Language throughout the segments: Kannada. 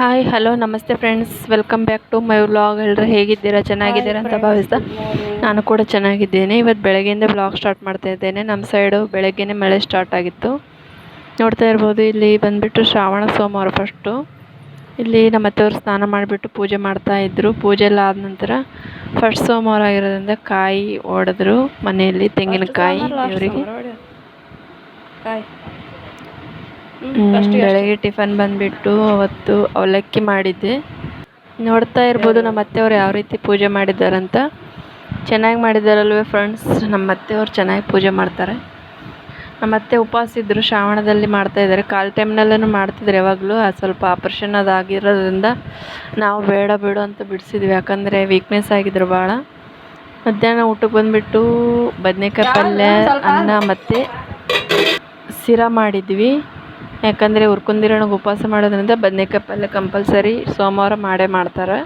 ಹಾಯ್ ಹಲೋ ನಮಸ್ತೆ friends welcome back to my vlog ಎಲ್ಲರೂ ಹೇಗಿದ್ದೀರಾ? ಚೆನ್ನಾಗಿದ್ದೀರಾ ಅಂತ ಭಾವಿಸ್ತಾ ನಾನು ಕೂಡ ಚೆನ್ನಾಗಿದ್ದೇನೆ. ಇವತ್ತು ಬೆಳಗ್ಗೆಯಿಂದ ಬ್ಲಾಗ್ ಸ್ಟಾರ್ಟ್ ಮಾಡ್ತಾ ಇದ್ದೇನೆ. ನಮ್ಮ ಸೈಡು ಬೆಳಗ್ಗೆನೇ ಮಳೆ ಸ್ಟಾರ್ಟ್ ಆಗಿತ್ತು. ನೋಡ್ತಾ ಇರ್ಬೋದು ಇಲ್ಲಿ ಬಂದುಬಿಟ್ಟು ಶ್ರಾವಣ ಸೋಮವಾರ ಫಸ್ಟು ಇಲ್ಲಿ ನಮ್ಮ ಅತ್ತೆಯವರು ಸ್ನಾನ ಮಾಡಿಬಿಟ್ಟು ಪೂಜೆ ಮಾಡ್ತಾ ಇದ್ದರು ಪೂಜೆ ಎಲ್ಲ ಆದ ನಂತರ ಫಸ್ಟ್ ಸೋಮವಾರ ಆಗಿರೋದ್ರಿಂದ ಕಾಯಿ ಒಡೆದ್ರು ಮನೆಯಲ್ಲಿ. ತೆಂಗಿನಕಾಯಿ ಇವರಿಗೆ ಬೆಳಗ್ಗೆ ಟಿಫನ್ ಬಂದ್ಬಿಟ್ಟು ಅವತ್ತು ಅವಲಕ್ಕಿ ಮಾಡಿದ್ದೆ. ನೋಡ್ತಾ ಇರ್ಬೋದು ನಮ್ಮ ಅತ್ತೆಯವ್ರು ಯಾವ ರೀತಿ ಪೂಜೆ ಮಾಡಿದ್ದಾರಂತ. ಚೆನ್ನಾಗಿ ಮಾಡಿದ್ದಾರಲ್ವೇ ಫ್ರೆಂಡ್ಸ್ ನಮ್ಮ ಅತ್ತೆಯವ್ರು ಚೆನ್ನಾಗಿ ಪೂಜೆ ಮಾಡ್ತಾರೆ. ನಮ್ಮ ಅತ್ತೆ ಉಪವಾಸ ಇದ್ದರು ಶ್ರಾವಣದಲ್ಲಿ ಮಾಡ್ತಾ ಇದ್ದಾರೆ. ಕಾಲು ಟೈಮ್ನಲ್ಲೂ ಮಾಡ್ತಿದ್ರು ಯಾವಾಗಲೂ. ಅದು ಸ್ವಲ್ಪ ಆಪ್ರೇಷನ್ ಅದಾಗಿರೋದ್ರಿಂದ ನಾವು ಬೇಡ ಬಿಡು ಅಂತ ಬಿಡಿಸಿದ್ವಿ. ಯಾಕಂದರೆ ವೀಕ್ನೆಸ್ ಆಗಿದ್ರು ಭಾಳ ಮಧ್ಯಾಹ್ನ ಊಟಕ್ಕೆ ಬಂದುಬಿಟ್ಟು ಬದನೆಕಾಯಿ ಪಲ್ಯ ಅನ್ನ ಮತ್ತು ಸಿರ ಮಾಡಿದ್ವಿ. ಯಾಕಂದರೆ ಹುರ್ಕೊಂಡಿರೋಣ ಉಪವಾಸ ಮಾಡೋದ್ರಿಂದ ಬದನೆಕಾಯಿ ಪಲ್ಯ ಕಂಪಲ್ಸರಿ ಸೋಮವಾರ ಮಾಡೇ ಮಾಡ್ತಾರೆ.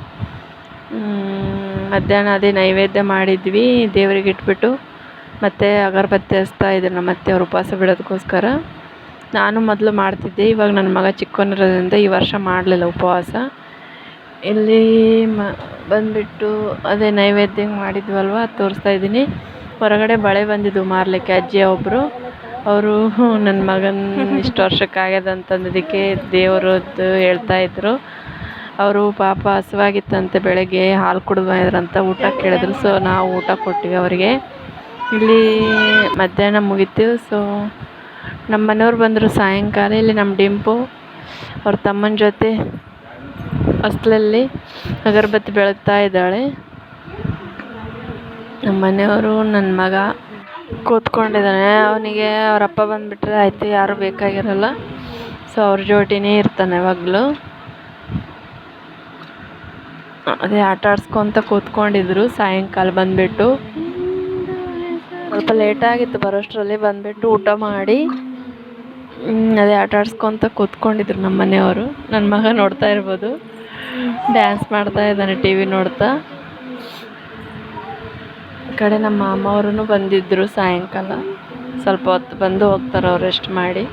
ಮಧ್ಯಾಹ್ನ ಅದೇ ನೈವೇದ್ಯ ಮಾಡಿದ್ವಿ, ದೇವರಿಗೆ ಇಟ್ಬಿಟ್ಟು ಮತ್ತು ಅಗರಬತ್ತಿ ಹಚ್ತಾ ನಮ್ಮ ಅತ್ತೆಯವ್ರು ಉಪವಾಸ ಬಿಡೋದಕ್ಕೋಸ್ಕರ. ನಾನು ಮೊದಲು ಮಾಡ್ತಿದ್ದೆ, ಇವಾಗ ನನ್ನ ಮಗ ಚಿಕ್ಕವನಿರೋದ್ರಿಂದ ಈ ವರ್ಷ ಮಾಡಲಿಲ್ಲ ಉಪವಾಸ. ಇಲ್ಲಿ ಮ, ಬಂದುಬಿಟ್ಟು ಅದೇ ನೈವೇದ್ಯ ಮಾಡಿದ್ವಲ್ವ, ತೋರಿಸ್ತಾ ಇದ್ದೀನಿ. ಹೊರಗಡೆ ಬಳೆ ಬಂದಿದ್ದು ಮಾರಲಿಕ್ಕೆ ಅಜ್ಜಿಯ ಒಬ್ಬರು ಅವರು ನನ್ನ ಮಗನ ಇಷ್ಟು ವರ್ಷಕ್ಕೆ ಆಗ್ಯದ ಅಂತಂದಿದ್ದಕ್ಕೆ ದೇವರದ್ದು ಹೇಳ್ತಾ ಇದ್ದರು ಅವರು ಪಾಪ ಹಸುವಾಗಿತ್ತಂತೆ ಬೆಳಗ್ಗೆ, ಹಾಲು ಕುಡಿದು ಬಂದಿದ್ರಂತ ಊಟ ಕೇಳಿದ್ರು. ಸೊ ನಾವು ಊಟ ಕೊಟ್ಟಿವಿ ಅವರಿಗೆ. ಇಲ್ಲಿ ಮಧ್ಯಾಹ್ನ ಮುಗೀತು. ಸೊ ನಮ್ಮ ಮನೆಯವ್ರು ಬಂದರು ಸಾಯಂಕಾಲ. ಇಲ್ಲಿ ನಮ್ಮ ಡಿಂಪು, ಅವ್ರ ತಮ್ಮನ ಜೊತೆ ಹೊಸ್ಲಲ್ಲಿ ಅಗರಬತ್ತಿ ಬೆಳಗ್ತಾ ಇದ್ದಾಳೆ. ನಮ್ಮ ಮನೆಯವರು ನನ್ನ ಮಗ ಕೂತ್ಕೊಂಡಿದ್ದಾನೆ. ಅವನಿಗೆ ಅವರಪ್ಪ ಬಂದುಬಿಟ್ರೆ ಆಯಿತು, ಯಾರೂ ಬೇಕಾಗಿರಲ್ಲ. ಸೊ ಅವ್ರ ಜೋಡಿನೇ ಇರ್ತಾನೆ ಯಾವಾಗಲೂ ಅದೇ ಆಟ ಆಡ್ಸ್ಕೊತ ಕೂತ್ಕೊಂಡಿದ್ರು, ಸಾಯಂಕಾಲ ಬಂದುಬಿಟ್ಟು. ಸ್ವಲ್ಪ ಲೇಟಾಗಿತ್ತು ಬರೋಷ್ಟರಲ್ಲಿ ಬಂದುಬಿಟ್ಟು ಊಟ ಮಾಡಿ. ಅದೇ ಆಟ ಆಡ್ಸ್ಕೊತ ಕೂತ್ಕೊಂಡಿದ್ರು ನಮ್ಮ ಮನೆಯವರು. ನನ್ನ ಮಗ ನೋಡ್ತಾ ಇರ್ಬೋದು. ಡ್ಯಾನ್ಸ್ ಮಾಡ್ತಾ ಇದ್ದಾನೆ ಟಿ ವಿ ನೋಡ್ತಾ. ಕಡೆ ನಮ್ಮ ಮಾಮವ್ರೂ ಬಂದಿದ್ದರು ಸಾಯಂಕಾಲ. ಸ್ವಲ್ಪ ಹೊತ್ತು ಬಂದು ಹೋಗ್ತಾರೆ ಅವ್ರು ರೆಸ್ಟ್ ಮಾಡಿ.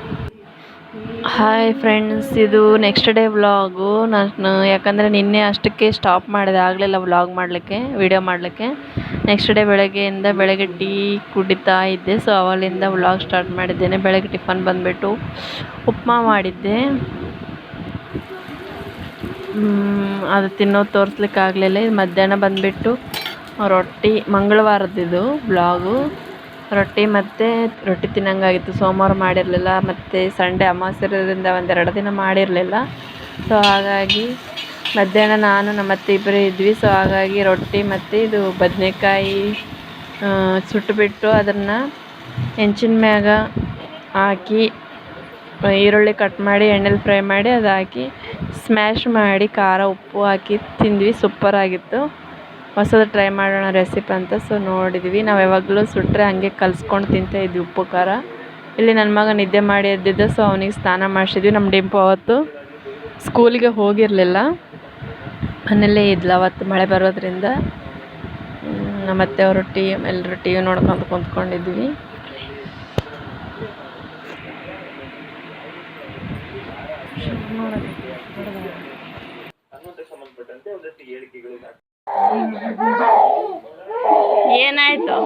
ಹಾಯ್ ಫ್ರೆಂಡ್ಸ್ ಇದು ನೆಕ್ಸ್ಟ್ ಡೇ ವ್ಲಾಗು ನಾನು ಯಾಕಂದರೆ ನಿನ್ನೆ ಅಷ್ಟಕ್ಕೆ ಸ್ಟಾಪ್ ಮಾಡಿದೆ. ಆಗಲಿಲ್ಲ ವ್ಲಾಗ್ ಮಾಡಲಿಕ್ಕೆ ವಿಡಿಯೋ ಮಾಡಲಿಕ್ಕೆ. ನೆಕ್ಸ್ಟ್ ಡೇ ಬೆಳಗ್ಗೆಯಿಂದ ಬೆಳಗ್ಗೆ ಟೀ ಕುಡಿತಾ ಇದ್ದೆ. ಸೊ ಅವಲಿಂದ ವ್ಲಾಗ್ ಸ್ಟಾರ್ಟ್ ಮಾಡಿದ್ದೇನೆ. ಬೆಳಗ್ಗೆ ಟಿಫನ್ ಬಂದುಬಿಟ್ಟು ಉಪ್ಮಾ ಮಾಡಿದ್ದೆ. ಅದು ತಿನ್ನೋದು ತೋರಿಸ್ಲಿಕ್ಕೆ ಆಗಲಿಲ್ಲ ಮಧ್ಯಾಹ್ನ ಬಂದುಬಿಟ್ಟು ರೊಟ್ಟಿ ಮಂಗಳವಾರದ್ದು ಬ್ಲಾಗು. ರೊಟ್ಟಿ ಮತ್ತು ರೊಟ್ಟಿ ತಿನ್ನಂಗಾಗಿತ್ತು. ಸೋಮವಾರ ಮಾಡಿರಲಿಲ್ಲ. ಮತ್ತು ಸಂಡೇ ಅಮಾವಾಸ್ಯೆ ಇರೋದ್ರಿಂದ ಒಂದೆರಡು ದಿನ ಮಾಡಿರಲಿಲ್ಲ. ಸೊ ಹಾಗಾಗಿ ಮಧ್ಯಾಹ್ನ ನಾನು ನಮ್ಮ ಅತ್ತೆ ಇಬ್ಬರೇ ಇದ್ವಿ. ಸೊ ಹಾಗಾಗಿ ರೊಟ್ಟಿ ಮತ್ತು ಇದು ಬದನೆಕಾಯಿ ಸುಟ್ಟುಬಿಟ್ಟು ಅದನ್ನು ಹೆಂಚಿನ ಮ್ಯಾಗ ಹಾಕಿ, ಈರುಳ್ಳಿ ಕಟ್ ಮಾಡಿ, ಎಣ್ಣೆಲಿ ಫ್ರೈ ಮಾಡಿ ಅದು ಹಾಕಿ ಸ್ಮ್ಯಾಶ್ ಮಾಡಿ, ಖಾರ, ಉಪ್ಪು ಹಾಕಿ ತಿಂದ್ವಿ. ಸೂಪರ್ ಆಗಿತ್ತು. ಹೊಸದು ಟ್ರೈ ಮಾಡೋಣ ರೆಸಿಪಿ ಅಂತ ಸೊ ನೋಡಿದ್ವಿ. ನಾವು ಯಾವಾಗಲೂ ಸುಟ್ಟರೆ ಹಂಗೆ ಕಲ್ಸ್ಕೊಂಡು ತಿಂತ ಇದ್ವಿ ಉಪ್ಪು ಖಾರ. ಇಲ್ಲಿ ನನ್ನ ಮಗ ನಿದ್ದೆ ಮಾಡಿ ಎದ್ದಿದ್ದ ಸೊ ಅವನಿಗೆ ಸ್ನಾನ ಮಾಡಿಸಿದ್ವಿ. ನಮ್ಮ ಡಿಂಪು ಅವತ್ತು ಸ್ಕೂಲಿಗೆ ಹೋಗಿರಲಿಲ್ಲ. ಮನೆಯಲ್ಲೇ ಇದ್ಲು ಅವತ್ತು ಮಳೆ ಬರೋದ್ರಿಂದ. ನಮ್ಮತ್ತೆ ಅವರು ಟಿ ಎಲ್ಲರೂ ಟಿ ವಿ ನೋಡ್ಕೊಂಡು ಕುಂತ್ಕೊಂಡಿದ್ವಿ. ಏನಾಯ್ತು?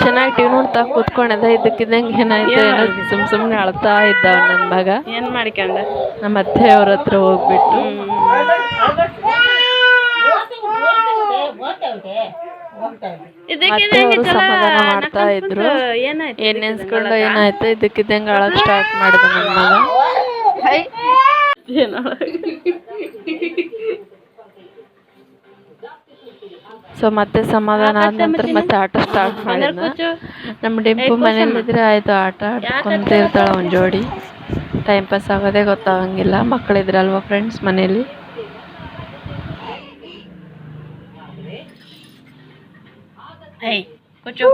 ಚೆನ್ನಾಗಿ ಟಿವಿ ನೋಡ್ತಾ ಕೂತ್ಕೊಂಡಿದ್ದ ಇದಕ್ಕಿದ್ದಂಗೆ ಏನಾಯ್ತು ಏನೋ ಸುಮ್ ಸುಮ್ಮನೆ ಅಳ್ತಾ ಇದ್ದ ನನ್ನ ಮಗ. ಏನ್ ಮಾಡ್ಕೊಂಡ? ನಮ್ಮ ಅತ್ತೆಯವ್ರ ಹತ್ರ ಹೋಗ್ಬಿಟ್ಟು. ಅತ್ತೆಯವರು ಸಮಾಧಾನ ಮಾಡ್ತಾ ಇದ್ರು. ಏನಾಯ್ತು ಏನ್ ನೆನ್ಸ್ಕೊಂಡು ಏನಾಯ್ತು? ಇದ್ದಕ್ಕಿದ್ದಂಗೆ ಅಳಕ್ ಸ್ಟಾರ್ಟ್ ಮಾಡಿದ ನನ್ನ ಮಗ. ಸೊ ಮತ್ತೆ ಸಮಾಧಾನ ಆದ ನಂತರ ಮತ್ತೆ ಆಟ ಸ್ಟಾರ್ಟ್ ಮಾಡಿದ ನಮ್ಮ ಡಿಂಪು ಮನೇಲಿದ್ರೆ ಆಯ್ತು ಆಟ ಆಡ್ಕೊಂತ ಇರ್ತಾಳೆ ಒಂದು ಜೋಡಿ. ಟೈಮ್ ಪಾಸ್ ಆಗೋದೇ ಗೊತ್ತಾಗಂಗಿಲ್ಲ. ಮಕ್ಕಳಿದ್ರಲ್ವ ಫ್ರೆಂಡ್ಸ್ ಮನೇಲಿ? ಏಯ್ ಕೂಚು.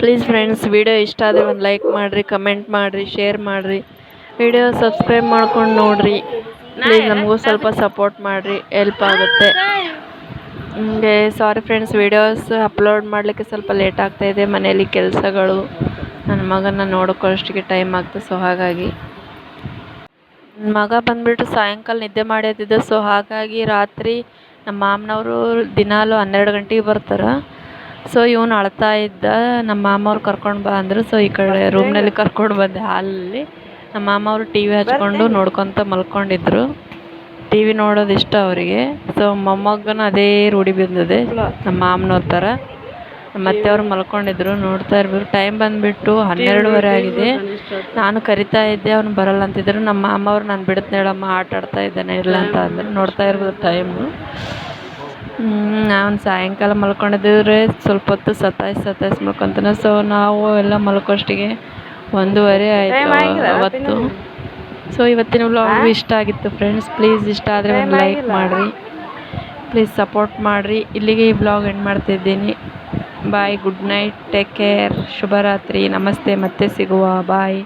ಪ್ಲೀಸ್ ಫ್ರೆಂಡ್ಸ್ ವಿಡಿಯೋ ಇಷ್ಟ ಆದರೆ ಒಂದು ಲೈಕ್ ಮಾಡಿರಿ ಕಮೆಂಟ್ ಮಾಡಿರಿ ಶೇರ್ ಮಾಡಿರಿ. ವಿಡಿಯೋ ಸಬ್ಸ್ಕ್ರೈಬ್ ಮಾಡ್ಕೊಂಡು ನೋಡಿರಿ. ಪ್ಲೀಸ್ ನಮಗೂ ಸ್ವಲ್ಪ ಸಪೋರ್ಟ್ ಮಾಡಿರಿ ಹೆಲ್ಪ್ ಆಗುತ್ತೆ. ಹಂಗೆ ಸಾರಿ ಫ್ರೆಂಡ್ಸ್ ವಿಡಿಯೋಸ್ ಅಪ್ಲೋಡ್ ಮಾಡಲಿಕ್ಕೆ ಸ್ವಲ್ಪ ಲೇಟ್ ಆಗ್ತಾಯಿದೆ ಮನೇಲಿ ಕೆಲಸಗಳು. ನನ್ನ ಮಗನ ನೋಡ್ಕೊಳ್ಳೋಷ್ಟಿಗೆ ಟೈಮ್ ಆಗ್ತದೆ ಸೊ ಹಾಗಾಗಿ. ನನ್ನ ಮಗ ಬಂದುಬಿಟ್ಟು ಸಾಯಂಕಾಲ ನಿದ್ದೆ ಮಾಡ್ಯದಿದ್ದ ಸೊ ಹಾಗಾಗಿ ರಾತ್ರಿ ನಮ್ಮ ಮಾಮನವರು ದಿನಾಲು ಹನ್ನೆರಡು ಗಂಟೆಗೆ ಬರ್ತಾರೆ. ಸೊ ಇವನು ಅಳ್ತಾ ಇದ್ದ ನಮ್ಮ ಮಾಮವ್ರು ಕರ್ಕೊಂಡು ಬಾ ಅಂದರು. ಸೊ ಈ ಕಡೆ ರೂಮ್ನಲ್ಲಿ ಕರ್ಕೊಂಡು ಬಂದೆ ಹಾಲಲ್ಲಿ ನಮ್ಮ ಮಾಮವರು ಟಿ ವಿ ಹಚ್ಕೊಂಡು ನೋಡ್ಕೊತ ಮಲ್ಕೊಂಡಿದ್ರು. ಟಿ ವಿ ನೋಡೋದು ಇಷ್ಟ ಅವರಿಗೆ. ಸೊ ಮೊಮ್ಮಗನ ಅದೇ ರೂಢಿ ಬಿದ್ದಿದೆ ನಮ್ಮ ಮಾಮನವ್ರ ಥರ ಮತ್ತೆ ಅವ್ರು ಮಲ್ಕೊಂಡಿದ್ರು ನೋಡ್ತಾ ಇರ್ಬೋದು ಟೈಮ್ ಬಂದುಬಿಟ್ಟು ಹನ್ನೆರಡುವರೆ ಆಗಿದೆ. ನಾನು ಕರಿತಾ ಇದ್ದೆ ಅವ್ನು ಬರಲ್ಲ ಅಂತಿದ್ರು. ನಮ್ಮ ಮಾಮ ಅವ್ರು ನಾನು ಬಿಡುತ್ತೇಳಮ್ಮ ಆಟ ಆಡ್ತಾ ಇದ್ದಾನೆ ಇಲ್ಲ ಅಂತ ಅಂದರು. ನೋಡ್ತಾ ಇರ್ಬೋದು ಟೈಮು ನಾನು ಸಾಯಂಕಾಲ ಮಲ್ಕೊಂಡಿದ್ರೆ ಸ್ವಲ್ಪ ಹೊತ್ತು ಸತಾಯಿಸಿ ಸತಾಯಿಸಿ ಮಲ್ಕೊತಾನೆ. ಸೊ ನಾವು ಎಲ್ಲ ಮಲ್ಕೋಷ್ಟಿಗೆ ಒಂದೂವರೆ ಆಯಿತು ಅವತ್ತು. ಸೊ ಇವತ್ತಿನ ವ್ಲಾಗ್ ಇಷ್ಟ ಆಗಿತ್ತು ಫ್ರೆಂಡ್ಸ್ ಪ್ಲೀಸ್ ಇಷ್ಟ ಆದರೆ ಒಂದು ಲೈಕ್ ಮಾಡಿರಿ. ಪ್ಲೀಸ್ ಸಪೋರ್ಟ್ ಮಾಡಿರಿ. ಇಲ್ಲಿಗೆ ಈ ಬ್ಲಾಗ್ ಎಂಡ್ ಮಾಡ್ತಿದ್ದೀನಿ bye good night take care ಶುಭರಾತ್ರಿ. ನಮಸ್ತೆ. ಮತ್ತೆ ಸಿಗುವ. ಬಾಯ್